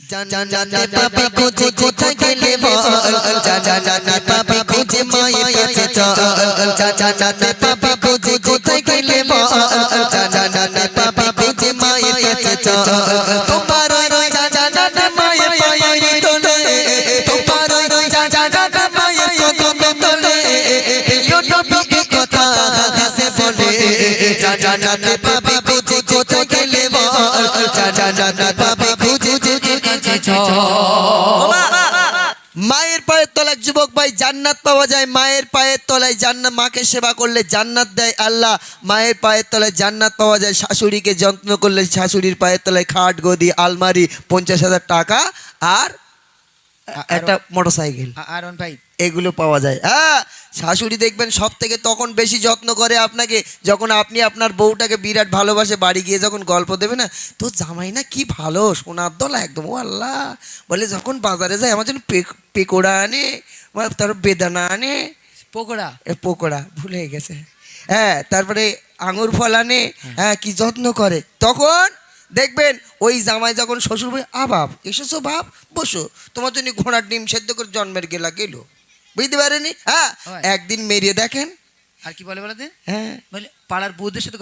জানাতে পাবে খুঁজে কোথায় গেলে বল জানাতে পাবে খুঁজে মায়ের কাছে চল জানাতে পাবে খুঁজে কোথায় গেলে বল জানাতে পাবে খুঁজে মায়ের কাছে চল তোমার জানাতে মায়ের পায়ের তোলে তোমার জানাতে মায়ের কদমে তোলে প্রিয় নবীর কথা হাদিসে বলে জানাতে পাবে খুঁজে কোথায় গেলে বল জানাতে মায়ের পায়ের তলায় যুবক ভাই জান্নাত পাওয়া যায় মায়ের পায়ের তলায় জান্নাত মাকে সেবা করলে জান্নাত দেয় আল্লাহ মায়ের পায়ের তলায় জান্নাত পাওয়া যায় শাশুড়িকে যত্ন করলে শাশুড়ির পায়ের তলায় খাট গদি আলমারি পঞ্চাশ হাজার টাকা আর একটা মোটর সাইকেল আরন ভাই। এগুলো পাওয়া যায়। হ্যাঁ শাশুড়ি দেখবেন সব থেকে তখন বেশি যত্ন করে আপনাকে। যখন আপনি আপনার বউটাকে বিরাট ভালোবাসে বাড়ি গিয়ে যখন গল্প দেবে না তো জামাই না কি ভালো? সোনার দলা একদম ও আল্লাহ। বলে যখন বাজারে যায় আমার জন্য পেকোড়া আনে তার বেদানা আনে। পকোড়া? পকোড়া ভুলে গেছে। হ্যাঁ তারপরে আঙুর ফল আনে। হ্যাঁ কি যত্ন করে। তখন দেখবেন ওই জামাই যখন শ্বশুর বলে আ বাপ এসেছ বাপ বসো। তোমার জন্য ঘোড়ার ডিম সেদ্ধ করে জন্মের গেলা গেল। বুঝতে পারেনি হ্যাঁ? একদিন মেরিয়ে দেখেন। আর কি বলে বলে দে হ্যাঁ। বলে পাড়ার বউদের সাথে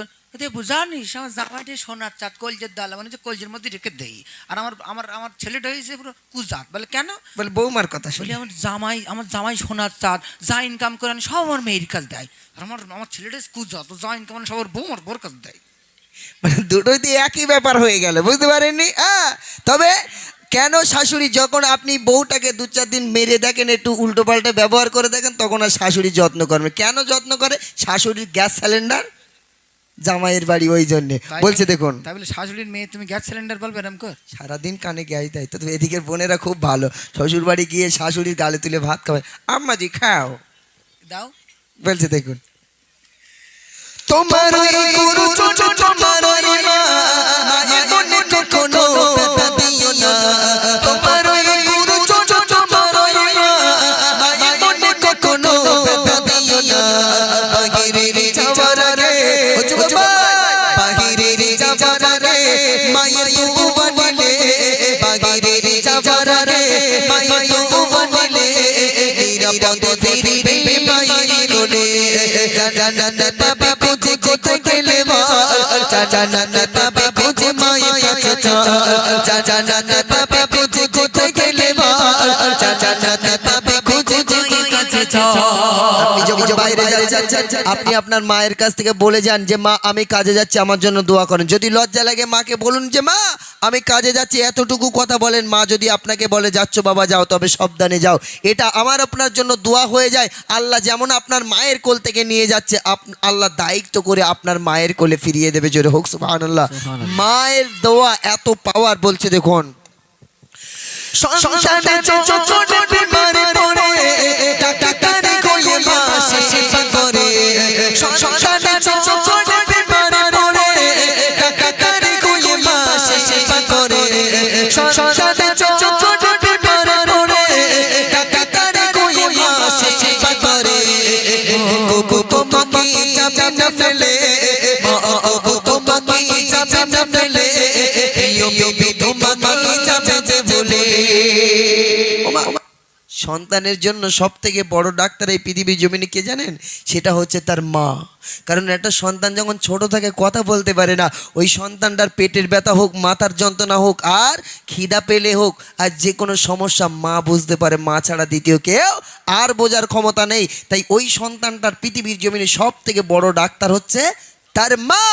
জানিস আমার জামাইটে সোনার চাঁদ কলজের ডাল মানে যে কলজের মধ্যে রেখে দেই। আর আমার আমার আমার ছেলেটা হয়েছে পুরো কুজাত। বলে কেন? বলে বৌমার কথা বলি আমার জামাই আমার জামাই সোনার চাঁদ যা ইনকাম করে সব আমার মেয়ের কাজ দেয়। আর আমার আমার ছেলেটা কুজাত যা ইনকাম সব ওর বউ আমার বোর কাজ দেয়। মানে দুটোই তো একই ব্যাপার হয়ে গেল বুঝতে পারেননি? হ্যাঁ তবে কেন শাশুড়ি যখন আপনি বউটাকে দু চার দিন মেরে দেখেন একটু উল্টো পাল্টে ব্যবহার করে দেখেন তখন আর শাশুড়ি যত্ন করবে কেন যত্ন করে? শাশুড়ির গ্যাস সিলিন্ডার? জামাইয়ের বাড়ি ওই জন্যে। বলছে দেখুন। তাই বলে শাশুড়ির মেয়ে তুমি গ্যাস সিলিন্ডার বলবে এরম কর সারাদিন কানে গ্যাস দেয় তো এদিকের বোনেরা খুব ভালো। শ্বশুর বাড়ি গিয়ে শাশুড়ির গালে তুলে ভাত খাওয়ায় আম্মাজি খাও। দাও। বলছে দেখুন। তোমার ওই গুরু ছোট তোমার ওই মা মায়ের মনে কখনো ব্যথা দিও না তোমার ওই গুরু ছোট তোমার ওই মা মায়ের মনে কখনো ব্যথা দিও না বাহিরে যাওয়ার আগে ও যুবক বাহিরে যাওয়ার আগে মায়ের তবু বানিলে বাহিরে যাওয়ার আগে মায়ের তবু বানিলে নিরাপদ ফিরিবে মায়ের কোলে কোথায় গেলে বল জানাত পাবে খুঁজে মায়ের কাছে চল জানাত পাবে আপনি যখন বাইরে যাচ্ছেন আপনি আপনার মায়ের কাছ থেকে বলে যান যে মা আমি কাজে যাচ্ছি আমার জন্য দোয়া করেন। যদি লজ্জা লাগে মাকে বলুন যে মা আমি কাজে যাচ্ছি এতটুকু কথা বলেন। মা যদি আপনাকে বলে যাচ্ছ বাবা যাও তবে সাবধানে যাও। এটা আমার আপনার জন্য দোয়া হয়ে যায়। আল্লাহ যেমন আপনার মায়ের কোল থেকে নিয়ে যাচ্ছে আল্লাহ দায়িত্ব করে আপনার মায়ের কোলে ফিরিয়ে দেবে জোরে হোক সুবহানাল্লাহ। মায়ের দোয়া এত পাওয়ার বলছে দেখুন। সন্তানে তোমাকে সন্তানের জন্য সব থেকে বড় ডাক্তার এই পৃথিবীর জমিনে কে জানেন? সেটা হচ্ছে তার মা। কারণ একটা সন্তান যখন ছোট থাকে কথা বলতে পারে না। ওই সন্তানটার পেটের ব্যথা হোক, মাথার যন্ত্রণা হোক, আর খিদা পেলে হোক, আর যে কোনো সমস্যা মা বুঝতে পারে। মা ছাড়া দ্বিতীয় কেউ আর বোঝার ক্ষমতা নেই। তাই ওই সন্তানটার পৃথিবীর জমিনে সব থেকে বড় ডাক্তার হচ্ছে তার মা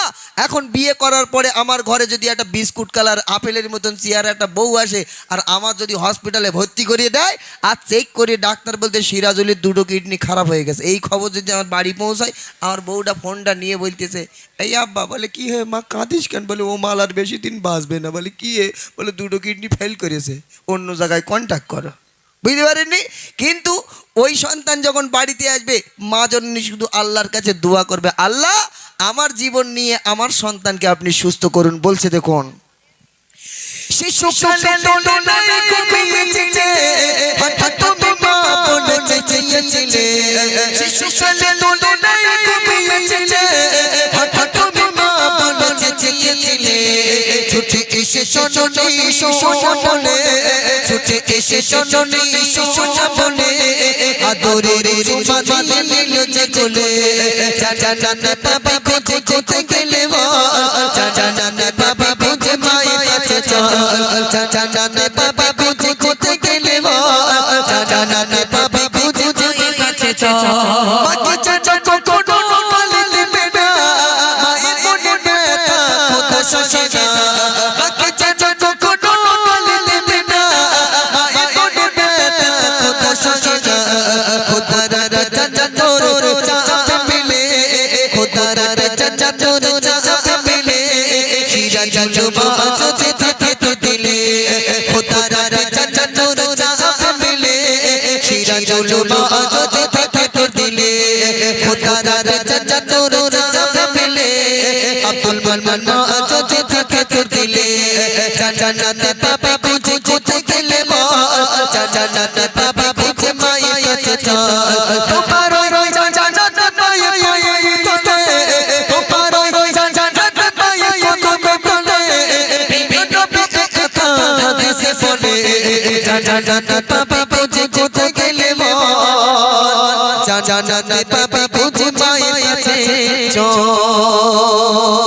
এখন বিয়ে করার পরে আমার ঘরে যদি একটা বিস্কুট কালার, আপেলের মতন চেয়ার একটা বউ আসে আর আমার যদি হসপিটালে ভর্তি করিয়ে দেয় আর চেক করে ডাক্তার বলতে সিরাজুলের দুটো কিডনি খারাপ হয়ে গেছে। এই খবর যদি আমার বাড়ি পৌঁছায়, আমার বউটা ফোনটা নিয়ে বলতেছে, এই আব্বা, বলে, কি হয়ে মা, কাঁদিস কেন? বলে, ও মাল আর বেশি দিন বাঁচবে না। বলে, কি হে? বলে, দুটো কিডনি ফেল করেছে, অন্য জায়গায় কন্ট্যাক্ট করো। বুঝতে পারেননি? কিন্তু ওই সন্তান যখন বাড়িতে আসবে, মা জন্য শুধু আল্লাহর কাছে দোয়া করবে, আল্লাহ আমার জীবন নিয়ে আমার সন্তানকে আপনি সুস্থ করুন বলছে দেখুন। শিশুকালে শোনো শোনো বলে ছুটে এসে জননী সোনা বলে আদরের চুমা দিয়ে নিল যে কোলে। জানাতে পাবে খোঁজে খোঁজে গেলে জানাতে পাবে খোঁজে মায়ের কাছে চল। জানাতে পাবে খোঁজে খোঁজে গেলে জানাতে পাবে খোঁজে মায়ের কাছে চল। খোদারা চাচা তোর চাপে মিলে হীরা জলবা যদি থাকে তো দিলে। খোদারা চাচা তোর চাপে মিলে হীরা জলবা যদি থাকে তো দিলে। খোদারা চাচা তোর চাপে মিলে আব্দুল মান্নান মা যদি থাকে তো দিলে। জানাতে পাবে খুঁজে খুঁজে গেলে বল জানাতে পাবে খুঁজে মায়ের কাছে হাদিসে বলে জানাতে পাবে খুঁজে খুঁজে গেলে জানাতে পাবে খুঁজে মায়ের কাছে চল।